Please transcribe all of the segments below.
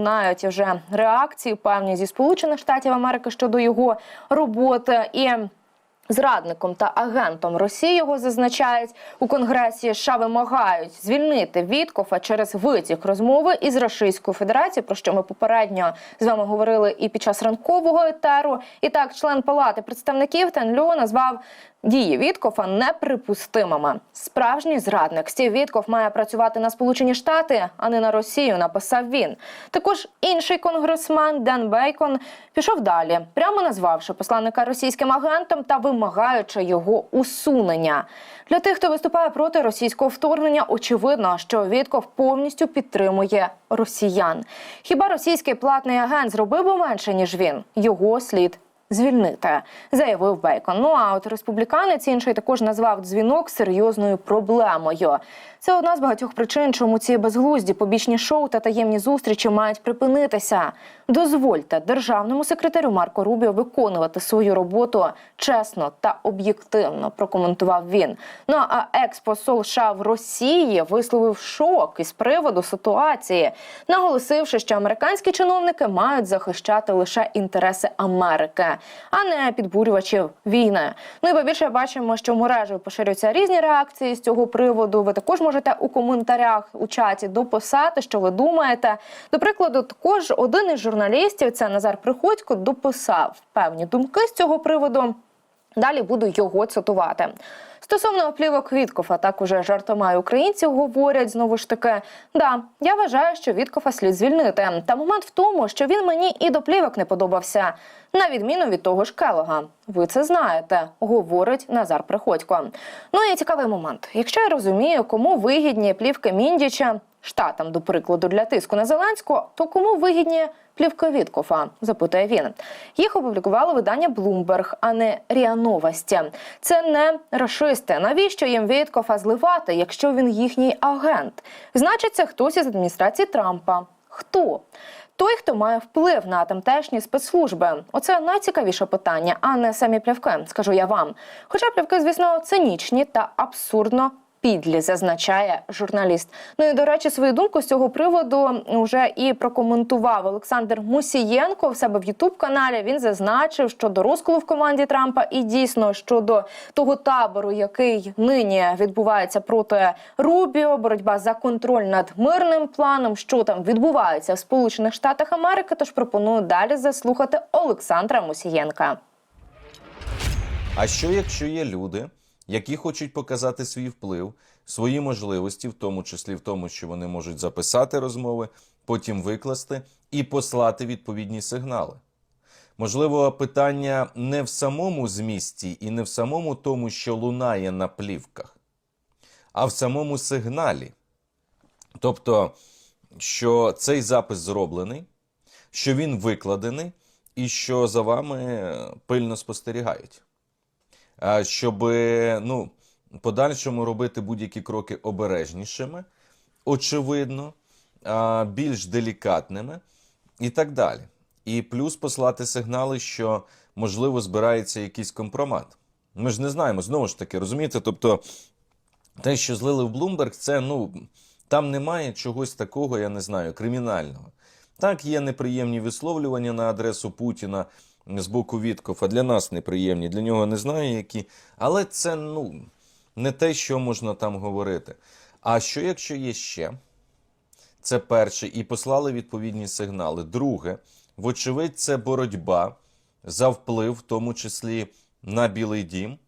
Знають вже реакції певні зі Сполучених Штатів Америки щодо його роботи і. Зрадником та агентом Росії його зазначають у Конгресі. США вимагають звільнити Віткофа через витік розмови із Російською Федерацією, про що ми попередньо з вами говорили і під час ранкового етеру. І так, член Палати представників Тенлю назвав дії Віткофа неприпустимими. Справжній зрадник Стів Вітков має працювати на Сполучені Штати, а не на Росію. Написав він. Також інший конгресмен Ден Бейкон пішов далі, прямо назвавши посланника російським агентом та вимагаючи його усунення. Для тих, хто виступає проти російського вторгнення, очевидно, що Вітков повністю підтримує росіян. Хіба російський платний агент зробив би менше ніж він? Його слід звільнити, заявив Бейкон. Ну а от республіканець інший також назвав дзвінок серйозною проблемою. Це одна з багатьох причин, чому ці безглузді побічні шоу та таємні зустрічі мають припинитися. Дозвольте державному секретарю Марко Рубіо виконувати свою роботу чесно та об'єктивно. Прокоментував він. Ну а експосол США в Росії висловив шок із приводу ситуації, наголосивши, що американські чиновники мають захищати лише інтереси Америки, а не підбурювачів війни. Ну і побільше бачимо, що в мережі поширюються різні реакції з цього приводу. Ви також можете у коментарях у чаті дописати, що ви думаєте. До прикладу, також один із журналістів, це Назар Приходько, дописав певні думки з цього приводу. Далі буду його цитувати. Стосовно плівок Віткофа, так уже жартома й українці говорять знову ж таки. Да, я вважаю, що Віткофа слід звільнити. Та момент в тому, що він мені і до плівок не подобався, на відміну від того ж Келога. Ви це знаєте, говорить Назар Приходько. Ну і цікавий момент. Якщо я розумію, кому вигідні плівки Міндіча штатам, до прикладу, для тиску на Зеленського, то кому вигідні плівки Віткофа? запитує він. Їх опублікувало видання Bloomberg, а не Ріа Новості. Це не рашисти. Навіщо їм Віткофа зливати, якщо він їхній агент? Значить, це хтось із адміністрації Трампа. Хто? Той, хто має вплив на тамтешні спецслужби, оце найцікавіше питання, а не самі плівки, скажу я вам. Хоча плівки, звісно, цинічні та абсурдно підлі, зазначає журналіст. Ну і до речі, свою думку з цього приводу вже і прокоментував Олександр Мусієнко в себе в Ютуб каналі. Він зазначив, що до розколу в команді Трампа і дійсно щодо того табору, який нині відбувається проти Рубіо, боротьба за контроль над мирним планом, що там відбувається в Сполучених Штатах Америки. Тож пропоную далі заслухати Олександра Мусієнка. А що якщо є люди, які хочуть показати свій вплив, свої можливості, в тому числі в тому, що вони можуть записати розмови, потім викласти і послати відповідні сигнали? Можливо, питання не в самому змісті і не в самому тому, що лунає на плівках, а в самому сигналі. Тобто, що цей запис зроблений, що він викладений, і що за вами пильно спостерігають. Щоб ну, подальшому робити будь-які кроки обережнішими, очевидно, більш делікатними і так далі. І плюс послати сигнали, що можливо збирається якийсь компромат. Ми ж не знаємо, знову ж таки, розумієте? Тобто, те, що злили в Bloomberg, це ну там немає чогось такого, я не знаю, кримінального. Так, є неприємні висловлювання на адресу Путіна з боку Віткофа. Для нас неприємні, для нього не знаю які. Але це ну не те, що можна там говорити. А що якщо є ще? Це перше, і послали відповідні сигнали. Друге, вочевидь, це боротьба за вплив, в тому числі на Білий Дім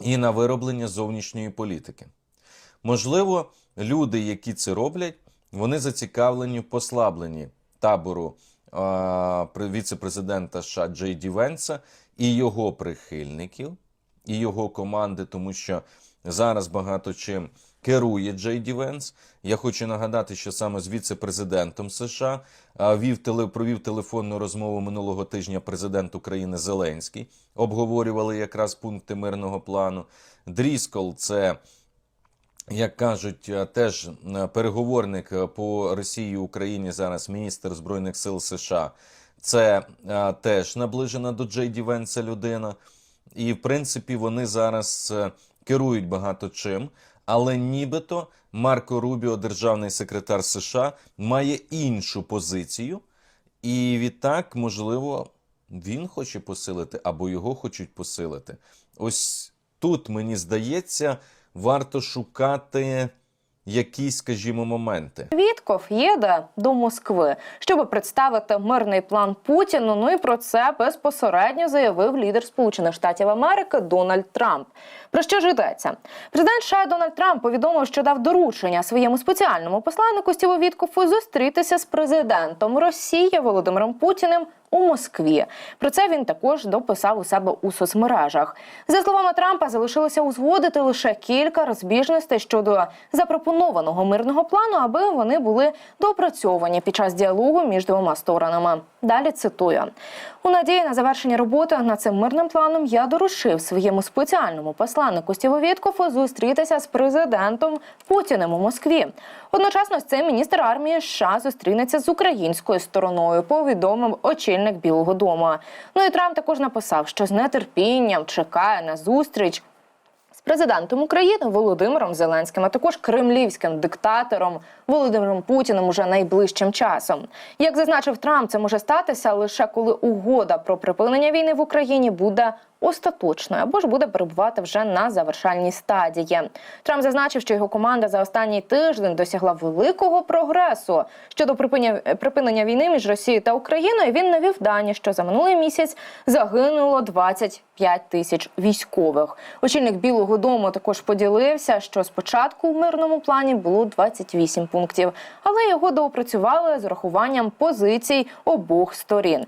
і на вироблення зовнішньої політики. Можливо, люди, які це роблять, вони зацікавлені в послабленні табору віце-президента США Джей Ді Венса і його прихильників, і його команди, тому що зараз багато чим керує Джей Ді Венс. Я хочу нагадати, що саме з віце-президентом США вів провів телефонну розмову минулого тижня президент України Зеленський. Обговорювали якраз пункти мирного плану. Дріскол це як кажуть, е, теж е, переговорник е, по Росії Україні зараз міністр збройних сил США. Це е, теж наближена до Джей Ді Венса людина. І в принципі вони зараз керують багато чим, але нібито Марко Рубіо, державний секретар США, має іншу позицію, і відтак, можливо, він хоче посилити або його хочуть посилити. Ось тут, мені здається, варто шукати якісь, скажімо, моменти. Вітков їде до Москви, щоб представити мирний план Путіну. Ну і про це безпосередньо заявив лідер Сполучених Штатів Америки Дональд Трамп. Про що ж йдеться? Президент США Дональд Трамп повідомив, що дав доручення своєму спеціальному посланнику Стіву Віткофу зустрітися з президентом Росії Володимиром Путіним. У Москві про це він також дописав у себе у соцмережах. За словами Трампа, залишилося узгодити лише кілька розбіжностей щодо запропонованого мирного плану, аби вони були доопрацьовані під час діалогу між двома сторонами. Далі цитую у надії на завершення роботи над цим мирним планом. Я доручив своєму спеціальному посланнику Стіву зустрітися з президентом Путіним у Москві. Одночасно з цим міністр армії США зустрінеться з українською стороною. Повідомив очільник Білого Дому. Ну і Трамп також написав, що з нетерпінням чекає на зустріч президентом України Володимиром Зеленським, а також кремлівським диктатором Володимиром Путіним уже найближчим часом. Як зазначив Трамп, це може статися лише коли угода про припинення війни в Україні буде остаточною або ж буде перебувати вже на завершальній стадії. Трамп зазначив, що його команда за останній тиждень досягла великого прогресу щодо припинення, припинення війни між Росією та Україною. Він навів дані, що за минулий місяць загинуло 25 тисяч військових. Очільник Білого Дому також поділився, що спочатку в мирному плані було 28 пунктів, але його доопрацювали з урахуванням позицій обох сторін.